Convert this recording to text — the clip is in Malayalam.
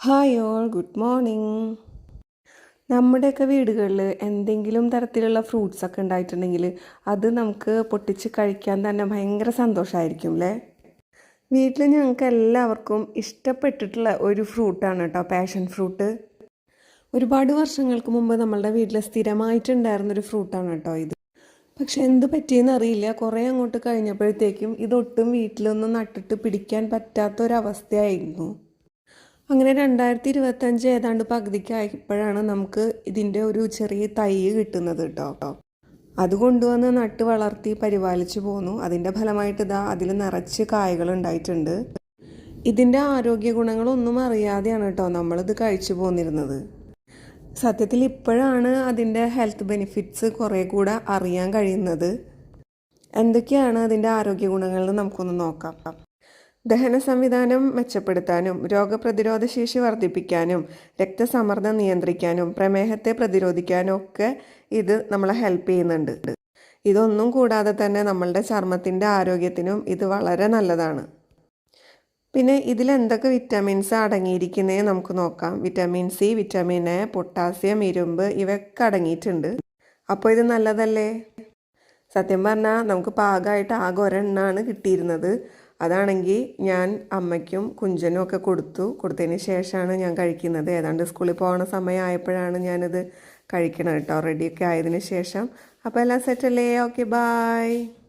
ഹായ് ഓൾ ഗുഡ് മോർണിംഗ് നമ്മുടെയൊക്കെ വീടുകളിൽ എന്തെങ്കിലും തരത്തിലുള്ള ഫ്രൂട്ട്സ് ഒക്കെ ഉണ്ടായിട്ടുണ്ടെങ്കിൽ അത് നമുക്ക് പൊട്ടിച്ച് കഴിക്കാൻ തന്നെ ഭയങ്കര സന്തോഷമായിരിക്കും അല്ലേ വീട്ടിൽ ഞങ്ങൾക്ക് എല്ലാവർക്കും ഇഷ്ടപ്പെട്ടിട്ടുള്ള ഒരു ഫ്രൂട്ടാണ് കേട്ടോ പാഷൻ ഫ്രൂട്ട് ഒരുപാട് വർഷങ്ങൾക്ക് മുമ്പ് നമ്മളുടെ വീട്ടിൽ സ്ഥിരമായിട്ടുണ്ടായിരുന്നൊരു ഫ്രൂട്ടാണ് കേട്ടോ ഇത്. പക്ഷെ എന്ത് പറ്റിയെന്ന് അറിയില്ല. കുറേ അങ്ങോട്ട് കഴിഞ്ഞപ്പോഴത്തേക്കും ഇതൊട്ടും വീട്ടിലൊന്നും നട്ടിട്ട് പിടിക്കാൻ പറ്റാത്തൊരവസ്ഥയായിരുന്നു അങ്ങനെ രണ്ടായിരത്തി ഇരുപത്തഞ്ച് ഏതാണ്ട് പകുതിക്കായപ്പോഴാണ് നമുക്ക് ഇതിന്റെ ഒരു ചെറിയ തൈ കിട്ടുന്നത് കേട്ടോ കേട്ടോ. അത് കൊണ്ടുവന്ന് നട്ട് വളർത്തി പരിപാലിച്ചു പോന്നു. അതിന്റെ ഫലമായിട്ട് ഇതാ അതിൽ നിറച്ച് കായകൾ ഉണ്ടായിട്ടുണ്ട്. ഇതിന്റെ ആരോഗ്യ ഗുണങ്ങളൊന്നും അറിയാതെയാണ് കേട്ടോ നമ്മളിത് കഴിച്ചു പോന്നിരുന്നത്. സത്യത്തിൽ ഇപ്പോഴാണ് അതിന്റെ ഹെൽത്ത് ബെനിഫിറ്റ്സ് കുറേ കൂടെ അറിയാൻ കഴിയുന്നത്. എന്തൊക്കെയാണ് അതിന്റെ ആരോഗ്യ ഗുണങ്ങൾ നമുക്കൊന്ന് നോക്കാം. ദഹന സംവിധാനം മെച്ചപ്പെടുത്താനും രോഗപ്രതിരോധ ശേഷി വർദ്ധിപ്പിക്കാനും രക്തസമ്മർദ്ദം നിയന്ത്രിക്കാനും പ്രമേഹത്തെ പ്രതിരോധിക്കാനും ഒക്കെ ഇത് നമ്മളെ ഹെൽപ്പ് ചെയ്യുന്നുണ്ട്. ഇതൊന്നും കൂടാതെ തന്നെ നമ്മളുടെ ചർമ്മത്തിന്റെ ആരോഗ്യത്തിനും ഇത് വളരെ നല്ലതാണ്. പിന്നെ ഇതിൽ എന്തൊക്കെ വിറ്റാമിൻസ് അടങ്ങിയിരിക്കുന്നേ നമുക്ക് നോക്കാം. Vitamin C vitamin A potassium ഇരുമ്പ് ഇവയൊക്കെ അടങ്ങിയിട്ടുണ്ട്. അപ്പോൾ ഇത് നല്ലതല്ലേ? സത്യം പറഞ്ഞാൽ നമുക്ക് പാകമായിട്ട് ആകെ ഒരെണ്ണമാണ് കിട്ടിയിരുന്നത്. അതാണെങ്കിൽ ഞാൻ അമ്മയ്ക്കും കുഞ്ചനും ഒക്കെ കൊടുത്തു. കൊടുത്തതിന് ശേഷമാണ് ഞാൻ കഴിക്കുന്നത്. ഏതാണ്ട് സ്കൂളിൽ പോകുന്ന സമയമായപ്പോഴാണ് ഞാനത് കഴിക്കണം കേട്ടോ. റെഡിയൊക്കെ ആയതിനു ശേഷം. അപ്പോൾ എല്ലാം സെറ്റല്ലേ ഓക്കെ ബായ്